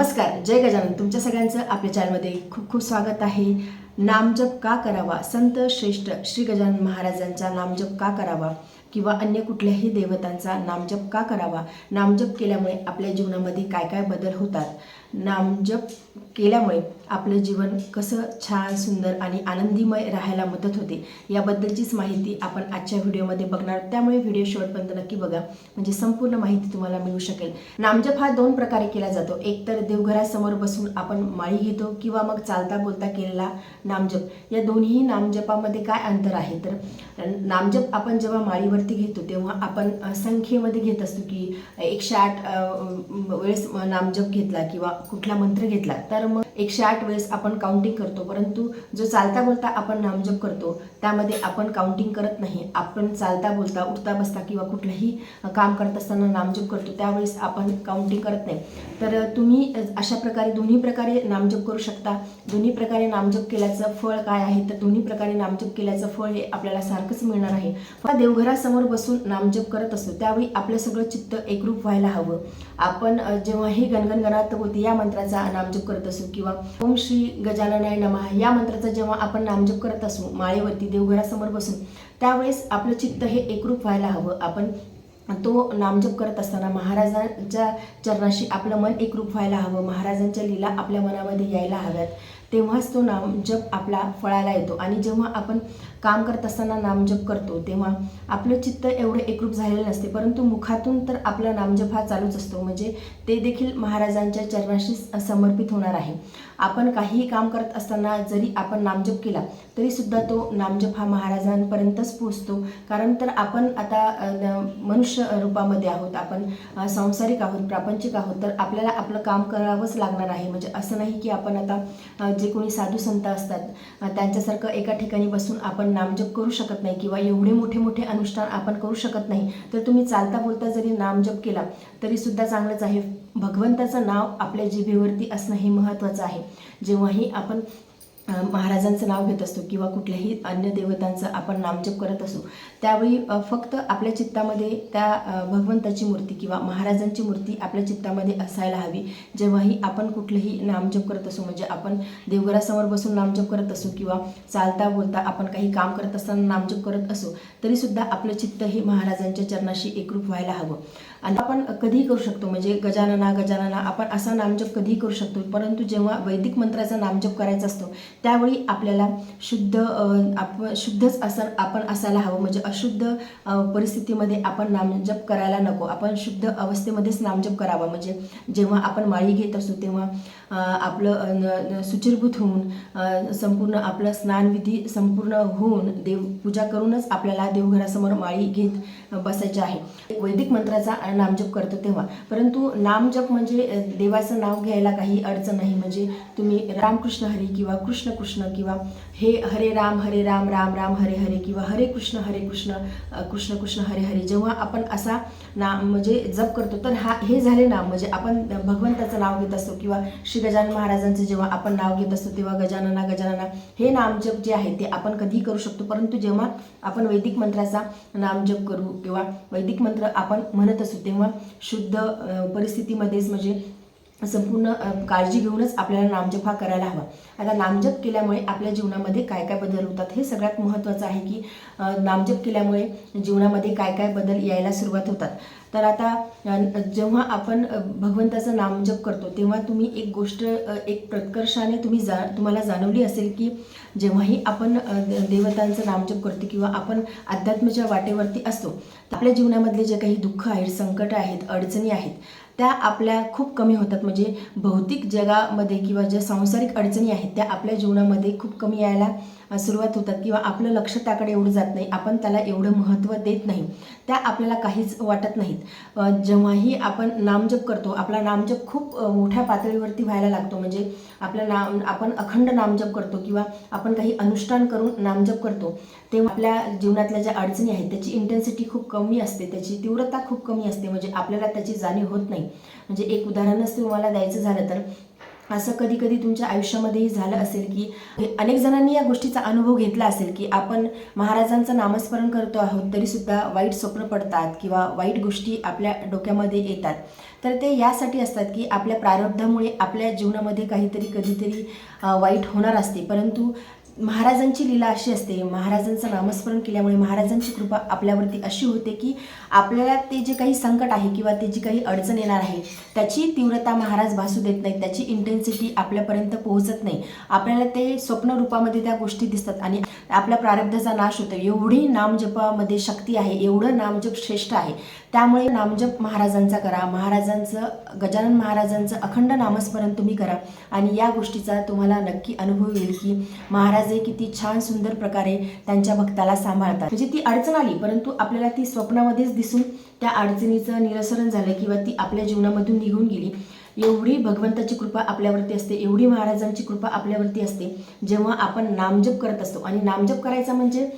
नमस्कार जय गजानन. तुमच्या सगळ्यांचं आपल्या चॅनलमध्ये खूप खूप स्वागत आहे. नामजप का करावा? संत श्रेष्ठ श्री गजानन महाराजांचा नामजप का करावा? किंवा अन्य कुठल्याही देवतांचा नामजप का करावा? नामजप केल्यामुळे आपल्या जीवनामध्ये काय काय बदल होतात? नामजप केल्यामुळे आपलं जीवन कसं छान सुंदर आणि आनंदीमय राहायला मदत होते याबद्दलचीच माहिती आपण आजच्या व्हिडिओमध्ये बघणार त्यामुळे व्हिडिओ शेवटपर्यंत नक्की बघा. म्हणजे संपूर्ण माहिती तुम्हाला मिळू शकेल. नामजप हा दोन प्रकारे केला जातो. एक तर देवघरासमोर बसून आपण माळी घेतो किंवा मग चालता बोलता केलेला नामजप. या दोन्ही नामजपामध्ये काय अंतर आहे? तर नामजप आपण जेव्हा माळीवरती घेतो तेव्हा आपण संख्येमध्ये घेत असतो की एकशे आठ वेळेस नामजप घेतला किंवा कुठला मंत्र घेतला तर मग एकशे आठ वेळेस आपण काउंटिंग करतो. परंतु जो चालता बोलता आपण नामजप करतो त्यामध्ये आपण काउंटिंग करत नाही. आपण चालता बोलता उठता बसता किंवा कुठलंही काम करत असताना नामजप करतो त्यावेळेस आपण काउंटिंग करत नाही. तर तुम्ही अशा प्रकारे दोन्ही प्रकारे नामजप करू शकता. दोन्ही प्रकारे नामजप केल्याचं फळ काय आहे? तर दोन्ही प्रकारे नामजप केल्याचं फळ हे आपल्याला सारखंच मिळणार आहे. देवघरासमोर बसून नामजप करत असतो. त्यावेळी आपलं सगळं चित्त एकरूप व्हायला हवं. आपण जेव्हा ही गणगणगणात होती या मंत्राचा नामजप करत असू किंवा ओम श्री गजाननाय नमः या मंत्राचा जेव्हा आपण नामजप करत असू माळेवरती देवघरासमोर बसून त्यावेळेस आपलं चित्त हे एकरूप व्हायला हवं. आपण तो नामजप करत असताना महाराजांच्या चरणाशी आपलं मन एकरूप व्हायला हवं. महाराजांच्या लीला आपल्या मनामध्ये यायला हव्यात. तेव्हाच तो नामजप आपला फळाला येतो. आणि जेव्हा आपण काम करत असताना नामजप करतो तेव्हा आपलं चित्त एवढं एकरूप झालेलं नसते. परंतु मुखातून तर आपला नामजप हा चालूच असतो. म्हणजे ते देखील महाराजांच्या चरणाशी समर्पित होणार आहे. आपण काहीही काम करत असताना जरी आपण नामजप केला तरीसुद्धा तो नामजप हा महाराजांपर्यंतच पोचतो कारण तर आपण आता मनुष्य रूपामध्ये आहोत. आपण सांसारिक आहोत प्रापंचिक आहोत. तर आपल्याला आपलं काम करावंच लागणार आहे. म्हणजे असं नाही की आपण आता जे कोणी साधू संत असतात त्यांच्यासारखं एका ठिकाणी बसून आपण नामजप करू शकत नाही किंवा एवढे मोठे मोठे अनुष्ठान आपण करू शकत नाही तर तुम्ही चालता बोलता जरी नामजप केला तरीसुद्धा चांगलंच आहे. भगवंताचं नाव आपल्या जिभेवरती असणं हे महत्त्वाचं आहे. जेव्हाही आपण महाराजांचं नाव घेत असतो किंवा कुठल्याही अन्य देवतांचं आपण नामजप करत असू त्यावेळी फक्त आपल्या चित्तामध्ये त्या भगवंताची मूर्ती किंवा महाराजांची मूर्ती आपल्या चित्तामध्ये असायला हवी. जेव्हाही आपण कुठलंही नामजप करत असू म्हणजे आपण देवघरासमोर बसून नामजप करत असू किंवा चालता बोलता आपण काही काम करत असताना नामजप करत असू तरीसुद्धा आपलं चित्त हे महाराजांच्या चरणाशी एकरूप व्हायला हवं. आणि आपण कधीही करू शकतो. म्हणजे गजानना गजानना आपण असा नामजप कधीही करू शकतो. परंतु जेव्हा वैदिक मंत्राचा नामजप करायचा असतो त्यावेळी आपल्याला शुद्ध आप शुद्धच असं आपण असायला हवं. म्हणजे अशुद्ध परिस्थितीमध्ये आपण नामजप करायला नको. आपण शुद्ध अवस्थेमध्येच नामजप करावा. म्हणजे जेव्हा आपण माळी घेत असतो तेव्हा आपलं सुचिरभूत होऊन संपूर्ण आपलं स्नानविधी संपूर्ण होऊन देव पूजा करूनच आपल्याला देवघरासमोर माळी घेत बसायचे आहे. वैदिक मंत्राचा नामजप करतो तेव्हा. परंतु नामजप म्हणजे देवाचं नाव घ्यायला काही अडचण नाही. म्हणजे तुम्ही रामकृष्ण हरी किंवा कृष्ण कृष्ण किंवा हे हरे राम हरे राम राम राम हरे हरे किंवा हरे कृष्ण हरे कृष्ण कृष्ण कृष्ण हरे हरे. जेव्हा आपण असा नाम म्हणजे जप करतो तर हा हे झाले नाम. म्हणजे आपण भगवंताचं नाव घेत असतो किंवा श्री गजानन महाराजांचं जेव्हा आपण नाव घेत असतो तेव्हा गजानना गजानना हे नामजप जे आहे ते आपण कधीही करू शकतो. परंतु जेव्हा आपण वैदिक मंत्राचा नामजप करू किंवा वैदिक मंत्र आपण म्हणत असू तेव्हा शुद्ध परिस्थितीमध्येच म्हणजे संपूर्ण काळजी घेऊनच आपल्याला नामजप हा करायला हवा. आता नामजप केल्यामुळे आपल्या जीवनामध्ये काय काय बदल होतात हे सगळ्यात महत्त्वाचं आहे की नामजप केल्यामुळे जीवनामध्ये काय काय बदल यायला सुरुवात होतात. तर आता जेव्हा आपण भगवंताचं नामजप करतो तेव्हा तुम्ही एक गोष्ट एक प्रकर्षाने तुम्ही जा तुम्हाला जाणवली असेल की जेव्हाही आपण देवतांचं नामजप करतो किंवा आपण अध्यात्माच्या वाटेवरती असतो तर आपल्या जीवनामधले जे काही दुःख आहेत संकट आहेत अडचणी आहेत त्या आपल्या खूप कमी होतात. म्हणजे भौतिक जगामध्ये किंवा ज्या सांसारिक अडचणी आहेत त्या आपल्या जीवनामध्ये खूप कमी यायला सुरुवात होतात किंवा आपलं लक्ष त्याकडे एवढं जात नाही. आपण त्याला एवढं महत्त्व देत नाही. त्या आपल्याला काहीच वाटत नाहीत. जेव्हाही आपण नामजप करतो आपला नामजप खूप मोठ्या पातळीवरती व्हायला लागतो. म्हणजे आपलं नाम आपण अखंड नामजप करतो किंवा आपण काही अनुष्ठान करून नामजप करतो तेव्हा आपल्या जीवनातल्या ज्या अडचणी आहेत त्याची इंटेन्सिटी खूप कमी असते. त्याची तीव्रता खूप कमी असते. म्हणजे आपल्याला त्याची जाणीव होत नाही. म्हणजे एक उदाहरणच तुम्हाला द्यायचं झालं तर असं कधी कधी तुमच्या आयुष्यामध्येही झालं असेल की अनेक जणांनी या गोष्टीचा अनुभव घेतला असेल की आपण महाराजांचं नामस्मरण करतो आहोत तरीसुद्धा वाईट स्वप्न पडतात किंवा वाईट गोष्टी आपल्या डोक्यामध्ये येतात. तर ते यासाठी असतात की आपल्या प्रारब्धामुळे आपल्या जीवनामध्ये काहीतरी कधीतरी वाईट होणार असते. परंतु महाराजांची लीला अशी असते. महाराजांचं नामस्मरण केल्यामुळे महाराजांची कृपा आपल्यावरती अशी होते की आपल्याला ते जे काही संकट आहे किंवा ते जी काही अडचण येणार आहे त्याची तीव्रता महाराज भासू देत नाही त्याची इंटेन्सिटी आपल्यापर्यंत पोहोचत नाही. आपल्याला ते स्वप्न रूपामध्ये त्या गोष्टी दिसतात आणि आपल्या प्रारब्धाचा नाश होतो. एवढी नामजपामध्ये शक्ती आहे एवढं नामजप श्रेष्ठ आहे. त्यामुळे नामजप महाराजांचा करा महाराजांचं गजानन महाराजांचं अखंड नामस्मरण तुम्ही करा. आणि या गोष्टीचा तुम्हाला नक्की अनुभव येईल की महाराज हे किती छान सुंदर प्रकारे त्यांच्या भक्ताला सांभाळतात. म्हणजे ती अडचण आली परंतु आपल्याला ती स्वप्नामध्येच दिसून त्या अडचणीचं निरसरण झालं किंवा ती आपल्या जीवनामधून निघून गेली. एवढी भगवंताची कृपा आपल्यावरती असते एवढी महाराजांची कृपा आपल्यावरती असते. जेव्हा आपण नामजप करत असतो आणि नामजप करायचा म्हणजे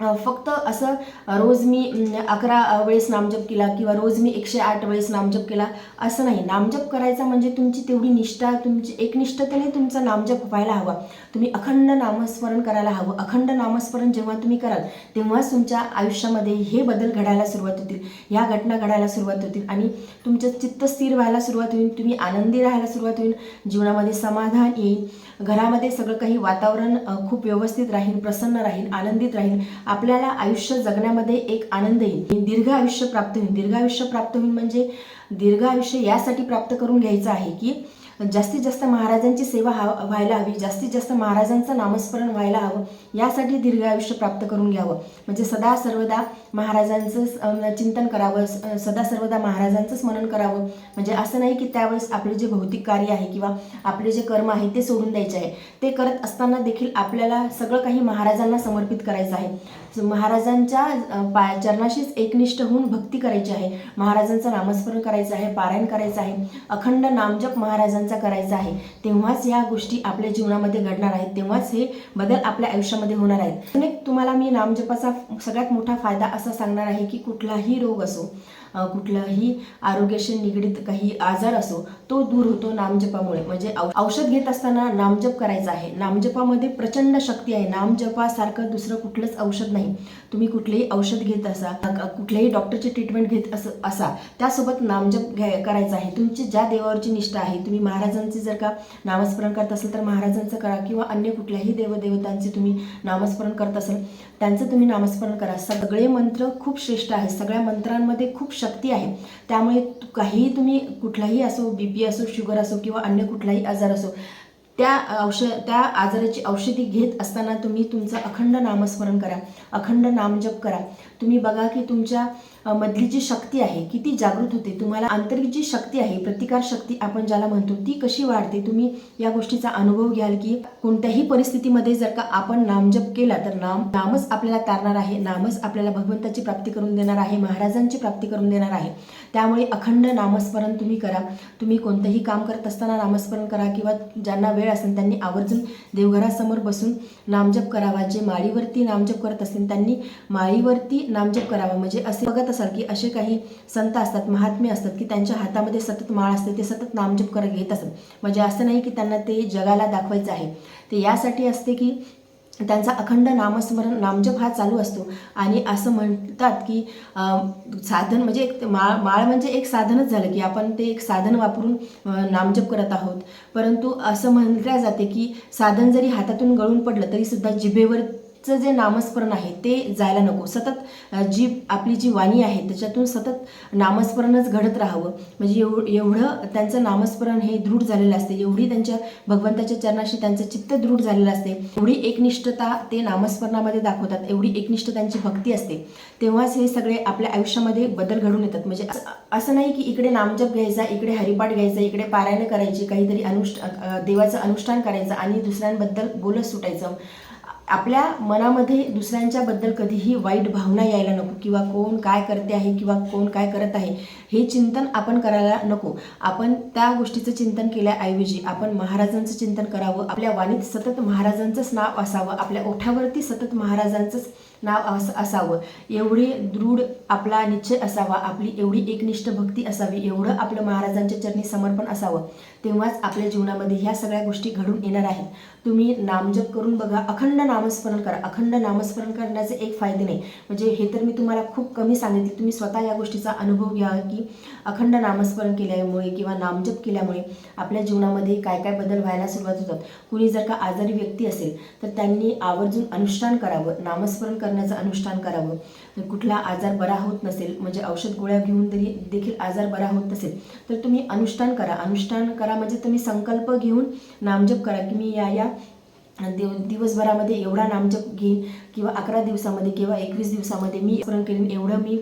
फक्त असं रोज मी अकरा वेळेस नामजप केला किंवा रोज मी एकशे आठ वेळेस नामजप केला असं नाही. नामजप करायचा म्हणजे तुमची तेवढी निष्ठा तुमची एकनिष्ठतेने तुमचा नामजप व्हायला हवा. तुम्ही अखंड नामस्मरण करायला हवं. अखंड नामस्मरण जेव्हा तुम्ही कराल तेव्हाच तुमच्या आयुष्यामध्ये हे बदल घडायला सुरुवात होतील. या घटना घडायला सुरुवात होतील आणि तुमचं चित्त स्थिर व्हायला सुरुवात होईल तुम्ही आनंदी राहायला सुरुवात होईल जीवनामध्ये समाधान येईल घरामध्ये सगळं काही वातावरण खूप व्यवस्थित राहील प्रसन्न राहील आनंदित राहील. आपल्याला आयुष्य जगण्यामध्ये एक आनंद येईल. दीर्घ आयुष्य प्राप्त होईल दीर्घ आयुष्य प्राप्त होईल म्हणजे दीर्घ आयुष्य यासाठी प्राप्त करून घ्यायचं आहे की जास्तीत जास्त महाराजांची सेवा हा व्हायला हवी. जास्तीत जास्त महाराजांचं नामस्मरण व्हायला हवं. यासाठी दीर्घ आयुष्य प्राप्त करून घ्यावं. म्हणजे सदा सर्वदा महाराजांचं चिंतन करावं. सदा सर्वदा महाराजांचं स्मरण करावं. म्हणजे असं नाही की त्यावेळेस आपले जे भौतिक कार्य आहे किंवा आपले जे कर्म आहे ते सोडून द्यायचे आहे. ते करत असताना देखील आपल्याला सगळं काही महाराजांना समर्पित करायचं आहे. महाराजांच्या पाय चरणाशीच एकनिष्ठ होऊन भक्ती करायची आहे. महाराजांचं नामस्मरण करायचं आहे पारायण करायचं आहे अखंड नामजप महाराजांचा करायचा आहे. तेव्हाच या गोष्टी आपल्या जीवनामध्ये घडणार आहेत. तेव्हाच हे बदल आपल्या आयुष्यामध्ये होणार आहेत. अनेक एक तुम्हाला मी नामजपाचा सगळ्यात मोठा फायदा असा सांगणार आहे की कुठलाही रोग असो कुठलाही आरोग्याशी निगडीत काही आजार असो तो दूर होतो नामजपामुळे. म्हणजे औषध घेत असताना नामजप करायचा आहे. नामजपामध्ये प्रचंड शक्ती आहे. नामजपासारखं दुसरं कुठलंच औषध नाही. तुम्ही कुठलेही औषध घेत असा कुठल्याही डॉक्टरची ट्रीटमेंट घेत अस असा त्यासोबत नामजप घ्या करायचा आहे. तुमची ज्या देवावरची निष्ठा आहे तुम्ही महाराजांचे जर का नामस्मरण करत असाल तर महाराजांचं करा. किंवा अन्य कुठल्याही देवदेवतांचे तुम्ही नामस्मरण करत असाल त्यांचं तुम्ही नामस्मरण करा. सगळे मंत्र खूप श्रेष्ठ आहे सगळ्या मंत्रांमध्ये खूप शक्ती आहे. त्यामुळे काहीही तुम्ही कुठलाही असो बी पी असो शुगर असो किंवा अन्य कुठलाही आजार असो त्या औषध त्या आजाराची औषधी घेत असताना तुम्ही तुमचं अखंड नामस्मरण करा. अखंड नामजप करा. तुम्ही बघा की तुमच्या मधली जी शक्ती आहे किती जागृत होते तुम्हाला आंतरिक जी शक्ती आहे प्रतिकार शक्ती आपण ज्याला म्हणतो ती कशी वाढते? तुम्ही या गोष्टीचा अनुभव घ्याल की कोणत्याही परिस्थितीमध्ये जर का आपण नामजप केला तर नाम नामच आपल्याला तारणार आहे नामच आपल्याला भगवंताची प्राप्ती करून देणार आहे महाराजांची प्राप्ती करून देणार आहे. त्यामुळे अखंड नामस्मरण तुम्ही करा. तुम्ही कोणतंही काम करत असताना नामस्मरण करा किंवा ज्यांना वेळ असेल त्यांनी आवर्जून देवघरासमोर बसून नामजप करावा. जे माळीवरती नामजप करत असतील त्यांनी माळीवरती नामजप करावा. म्हणजे असे बघत सारखी असे काही संत असतात महात्मे असतात की त्यांच्या हातामध्ये सतत माळ असते ते सतत नामजप करत घेत असतात. म्हणजे असं नाही की त्यांना ते जगाला दाखवायचं आहे. ते यासाठी असते की त्यांचा अखंड नामस्मरण नामजप हा चालू असतो. आणि असं म्हणतात की साधन म्हणजे एक माळ माळ म्हणजे एक साधनच झालं की आपण ते एक साधन वापरून नामजप करत आहोत. परंतु असं म्हटल्या जाते की साधन जरी हातातून गळून पडलं तरीसुद्धा जिभेवर चं जे नामस्मरण आहे ते जायला नको. सतत जी आपली जी वाणी आहे त्याच्यातून सतत नामस्मरणच घडत राहावं. म्हणजे एव एवढं त्यांचं नामस्मरण हे दृढ झालेलं असते. एवढी त्यांच्या भगवंताच्या चरणाशी त्यांचं चित्त दृढ झालेलं असते. एवढी एकनिष्ठता ते नामस्मरणामध्ये दाखवतात. एवढी एकनिष्ठ त्यांची भक्ती असते. तेव्हाच हे सगळे आपल्या आयुष्यामध्ये बदल घडून येतात. म्हणजे असं- असं नाही की इकडे नामजप घ्यायचा इकडे हरिपाठ घ्यायचा इकडे पारायण करायची काहीतरी अनुष्ठ देवाचं अनुष्ठान करायचं आणि दुसऱ्यांबद्दल बोलत सुटायचं. आपल्या मनामध्ये दुसऱ्यांच्याबद्दल कधीही वाईट भावना यायला नको किंवा कोण काय करते आहे किंवा कोण काय करत आहे हे चिंतन आपण करायला नको. आपण त्या गोष्टीचं चिंतन केल्याऐवजी आपण महाराजांचं चिंतन करावं. आपल्या वाणीत सतत महाराजांचंच नाव असावं. आपल्या ओठावरती सतत महाराजांचंच नाव अस असावं. एवढी दृढ आपला निश्चय असावा आपली एवढी एकनिष्ठ भक्ती असावी एवढं आपलं महाराजांच्या चरणी समर्पण असावं तेव्हाच आपल्या जीवनामध्ये ह्या सगळ्या गोष्टी घडून येणार आहेत. तुम्ही नामजप करून बघा अखंड नामस्मरण करा. अखंड नामस्मरण करण्याचे एक फायदे नाही. म्हणजे हे तर मी तुम्हाला खूप कमी सांगितले. तुम्ही स्वतः या गोष्टीचा अनुभव घ्या की अखंड नामस्मरण केल्यामुळे किंवा नामजप केल्यामुळे आपल्या जीवनामध्ये काय काय बदल व्हायला सुरुवात होतात. कुणी जर का आजारी व्यक्ती असेल तर त्यांनी आवर्जून अनुष्ठान करावं नामस्मरण कर करण्याचं अनुष्ठान करावं. कुठला आजार बरा होत नसेल म्हणजे औषध गोळ्या घेऊन तरी देखील आजार बरा होत नसेल तर तुम्ही अनुष्ठान करा. अनुष्ठान करा म्हणजे तुम्ही संकल्प घेऊन नामजप करा की मी या या दिव दिवसभरामध्ये एवढा नामजप घेईन किंवा अकरा दिवसामध्ये किंवा एकवीस दिवसामध्ये मी स्मरण करीन एवढं मी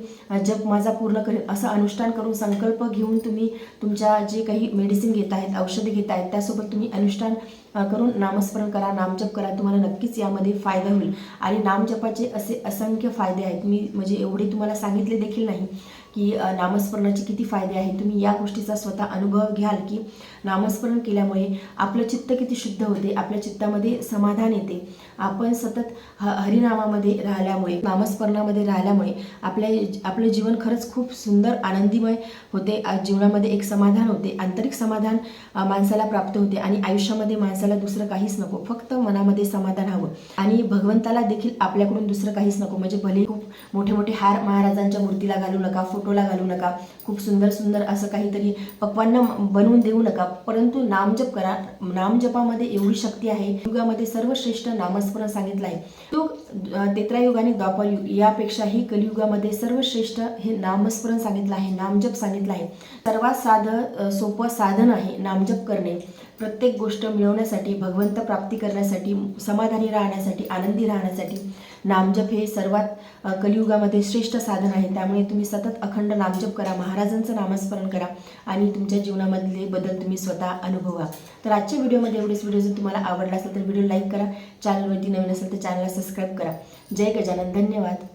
जप माझा पूर्ण करेन. असं अनुष्ठान करून संकल्प घेऊन तुम्ही तुमच्या जे काही मेडिसिन घेत आहेत औषधे घेत आहेत त्यासोबत तुम्ही अनुष्ठान करून नामस्मरण करा नामजप करा. तुम्हाला नक्कीच यामध्ये फायदा होईल. आणि नामजपाचे असे असंख्य फायदे आहेत. मी म्हणजे एवढे तुम्हाला सांगितले देखील नाही. की नामस्मरणाचे किती फायदे आहेत. तुम्ही या गोष्टीचा स्वतः अनुभव घ्याल की नामस्मरण केल्यामुळे आपलं चित्त किती शुद्ध होते आपल्या चित्तामध्ये समाधान येते. आपण सतत ह हरिनामामध्ये राहिल्यामुळे नामस्मरणामध्ये राहिल्यामुळे आपल्या आपलं जीवन खरंच खूप सुंदर आनंदीमय होते. जीवनामध्ये एक समाधान होते. आंतरिक समाधान माणसाला प्राप्त होते आणि आयुष्यामध्ये माणसाला दुसरं काहीच नको. फक्त मनामध्ये समाधान हवं. आणि भगवंताला देखील आपल्याकडून दुसरं काहीच नको. म्हणजे भले खूप मोठे मोठे हार महाराजांच्या मूर्तीला घालू नका फोटोला घालू नका. खूप सुंदर सुंदर असं काहीतरी पक्वांना बनवून देऊ नका. परंतु नामजप करा. नामजपामध्ये एवढी शक्ती आहे. युगामध्ये सर्वश्रेष्ठ नामस्मरण सांगितलं आहे तो तेत्रायुग त्रेतायुग आणि द्वापरयुग यापेक्षाही कलियुगामध्ये सर्वश्रेष्ठ हे नामस्मरण सांगितलं आहे. नामजप सांगितलं आहे. सर्वात साधं सोपं साधन आहे नामजप करणे. प्रत्येक गोष्ट मिळवण्यासाठी भगवंत प्राप्ती करण्यासाठी समाधानी राहण्यासाठी आनंदी राहण्यासाठी नामजप हे सर्वात कलियुगामध्ये श्रेष्ठ साधन आहे. त्यामुळे तुम्ही सतत अखंड नामजप करा महाराजांचं नामस्मरण करा आणि तुमच्या जीवनामधले बदल तुम्ही स्वतः अनुभवा. तर आजच्या व्हिडिओमध्ये एवढेच. व्हिडिओ जर तुम्हाला आवडला असेल तर व्हिडिओ लाईक करा. चॅनलवरती नवीन असेल तर चॅनलला सबस्क्राईब करा. जय गजानन. धन्यवाद.